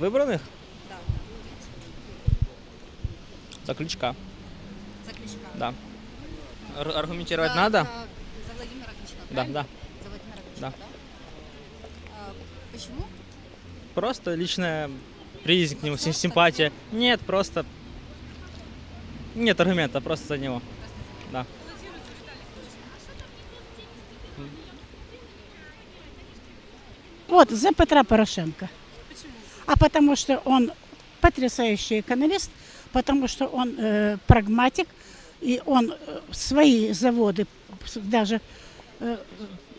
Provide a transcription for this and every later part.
вибраних? Да. За Кличка. За Кличка. Да. Ар- аргументировать За- надо? За, за Владимира Кличка, Да, правильно? да. За Владимира Кличка, Да. да? А, почему? Просто личная приязнь к нему, сим- Просто симпатия. Нет, просто... Нет аргумента, просто за него. Да. Вот, за Петра Порошенко. А потому что он потрясающий экономист, потому что он э, прагматик, и он э, свои заводы даже э,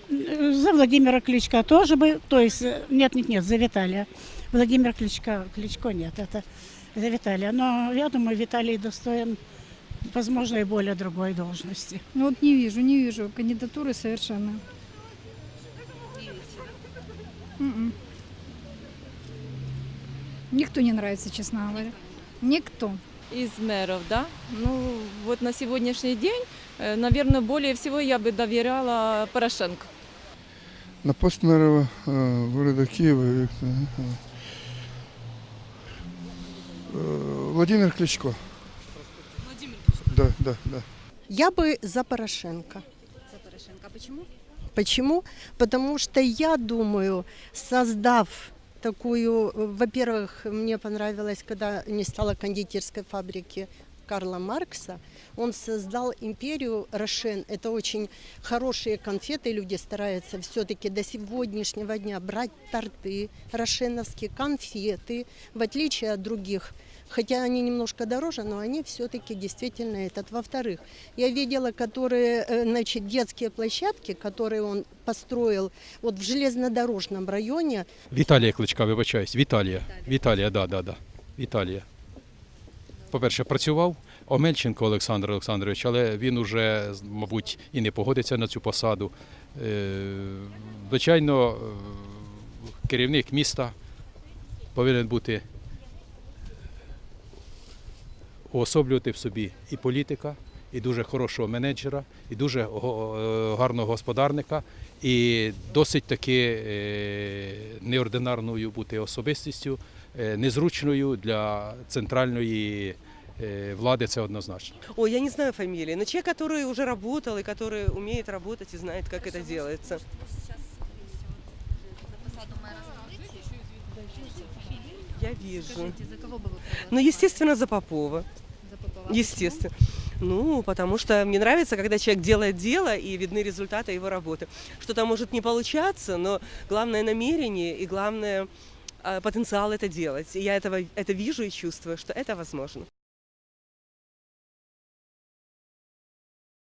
за Владимира Кличка тоже бы, то есть э, нет, нет, нет, за Виталия. Владимир Кличко, Кличко нет, это за Виталия. Но я думаю, Виталий достоин, возможно, и более другой должности. Ну вот не вижу, не вижу кандидатуры совершенно. М-м. Никто не нравится, честно говоря. Никто. Из мэров, да? Ну, вот на сегодняшний день, наверное, более всего я бы доверяла Порошенко. На пост мэра э, города Киева э, э, Владимир Кличко. Владимир Кличко. Да, да, да. Я бы за Порошенко. За Порошенко. А почему? Почему? Потому что я думаю, создав такую, во-первых, мне понравилось, когда не стало кондитерской фабрики Карла Маркса, он создал империю Рошен. Это очень хорошие конфеты, люди стараются все-таки до сегодняшнего дня брать торты рошеновские, конфеты, в отличие от других. Хотя они немножко дороже, но они все-таки действительно этот. Во-вторых, я видела, которые, э, значит, детские площадки, которые он построил вот в железнодорожном районе, Віталія Кличка, вибачаюсь. Віталія. Віталія, да, да, да. Віталія. По-перше, працював Омельченко Олександр Олександрович, але він уже, мабуть, і не погодиться на цю посаду. Е, Звичайно, е, керівник міста повинен бути уособлювати в собі і політика, і дуже хорошого менеджера, і дуже е, гарного господарника, і досить таки неординарною бути особистістю, незручною для центральної влади, це однозначно. Ой, я не знаю фамилии, но человек, который уже работал и который умеет работать и знает, как это делается. Я вижу. Ну, естественно, за Попова. Естественно. Ну, потому что мне нравится, когда человек делает дело и видны результаты его работы. Что-то может не получаться, но главное намерение и главное потенциал это делать. И я этого, это вижу и чувствую, что это возможно.